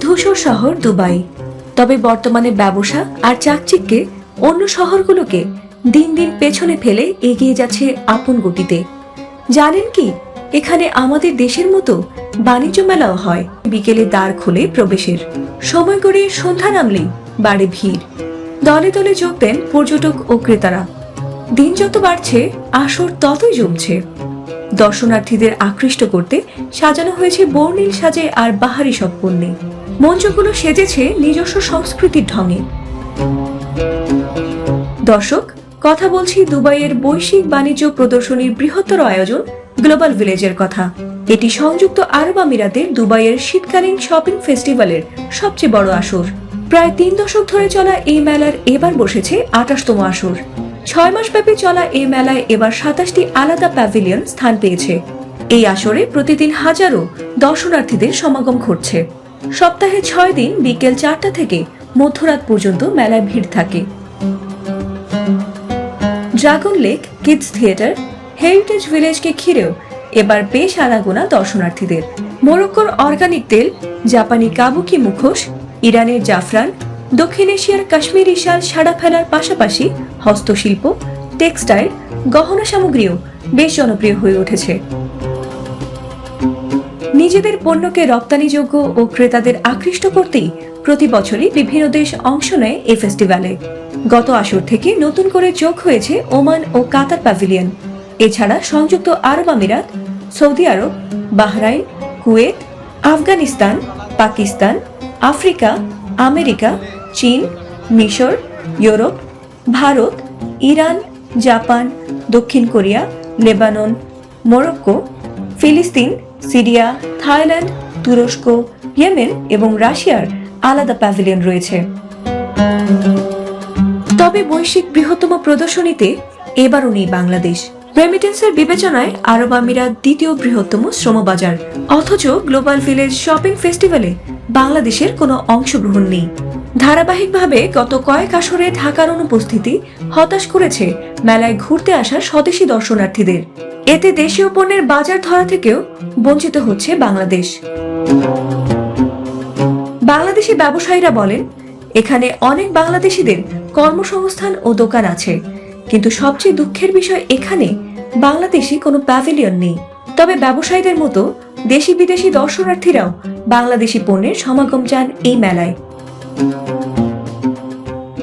ধূসর শহর দুবাই। তবে বর্তমানে ব্যবসা আর চাকচিক্যে অন্য শহরগুলোকে দিন দিন পেছনে ফেলে এগিয়ে যাচ্ছে আপন গতিতে। জানেন কি, এখানে আমাদের দেশের মতো বাণিজ্য মেলাও হয়। বিকেলে দ্বার খুলে প্রবেশের। সময় করে সন্ধ্যা নামলেই বাড়ে ভিড়। দলে দলে যোগ দেন পর্যটক ও ক্রেতারা। দিন যত বাড়ছে, আসর ততই জমছে। দর্শনার্থীদের আকৃষ্ট করতে সাজানো হয়েছে বর্ণিল সাজে আর বাহারি সব পণ্যে। মঞ্চগুলো সেজেছে নিজস্ব সংস্কৃতির ঢঙে। দর্শক, কথা বলছি দুবাইয়ের বৈশ্বিক বাণিজ্য প্রদর্শনীর বৃহত্তর আয়োজন গ্লোবাল ভিলেজের কথা। এটি সংযুক্ত আরব আমিরাতের দুবাইয়ের শীতকালীন শপিং ফেস্টিভ্যালের সবচেয়ে বড় আসর। প্রায় তিন দশক ধরে চলা এই মেলার এবার বসেছে আঠাশতম আসর। ছয় মাস ব্যাপী চলা এই মেলায় এবার সাতাশটি আলাদা প্যাভিলিয়ন স্থান পেয়েছে। এই আসরে প্রতিদিন হাজারো দর্শনার্থীদের সমাগম ঘটছে। সপ্তাহে ছয় দিন বিকেল চারটা থেকে মধ্যরাত পর্যন্ত মেলায় ভিড় থাকে। Dragon lake, kids theatre, heritage ভিলেজকে ঘিরেও এবার বেশ আনাগোনা দর্শনার্থীদের। মোরক্কোর অর্গানিক তেল, জাপানি কাবুকি মুখোশ, ইরানের জাফরান, দক্ষিণ এশিয়ার কাশ্মীরি শাল সাড়া ফেলার পাশাপাশি হস্তশিল্প, টেক্সটাইল, গহনা সামগ্রীও বেশ জনপ্রিয় হয়ে উঠেছে। নিজেদের পণ্যকে রপ্তানিযোগ্য ও ক্রেতাদের আকৃষ্ট করতেই প্রতি বছরই বিভিন্ন দেশ অংশ নেয় এই ফেস্টিভ্যালে। গত আসর থেকে নতুন করে যোগ হয়েছে ওমান ও কাতার প্যাভিলিয়ন। এছাড়া সংযুক্ত আরব আমিরাত, সৌদি আরব, Bahrain, Kuwait, Afghanistan, Pakistan, Africa, America, চীন, মিশর, ইউরোপ, ভারত, ইরান, জাপান, দক্ষিণ কোরিয়া, লেবানন, মরক্কো, ফিলিস্তিন সিরিয়া, থাইল্যান্ড, তুরস্ক, ইয়েমেন এবং রাশিয়ার আলাদা প্যাভিলিয়ন রয়েছে। তবে বৈশ্বিক বৃহত্তম প্রদর্শনীতে এবারও নেই বাংলাদেশ। রেমিটেন্সের বিবেচনায় আরব আমিরাত দ্বিতীয় বৃহত্তম শ্রমবাজার। অথচ গ্লোবাল ভিলেজ শপিং ফেস্টিভ্যালে বাংলাদেশের কোনো অংশগ্রহণ নেই। ধারাবাহিকভাবে গত কয়েক আসরে ঢাকার অনুপস্থিতি হতাশ করেছে মেলায় ঘুরতে আসা স্বদেশি দর্শনার্থীদের। এতে দেশীয় পণ্যের বাজার ধরা থেকেও বঞ্চিত হচ্ছে বাংলাদেশ। বাংলাদেশি ব্যবসায়ীরা বলেন, এখানে অনেক বাংলাদেশিদের কর্মসংস্থান ও দোকান আছে, কিন্তু সবচেয়ে দুঃখের বিষয় এখানে বাংলাদেশি কোনো প্যাভিলিয়ন নেই। তবে ব্যবসায়ীদের মতো দেশি বিদেশি দর্শনার্থীরাও বাংলাদেশি পণ্যের সমাগম চান এই মেলায়।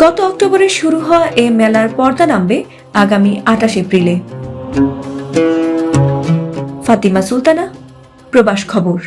গত অক্টোবরে শুরু হওয়া এই মেলার পর্দা নামবে আগামী আঠাশ এপ্রিলে। ফাতিমা সুলতানা প্রবাস খবর।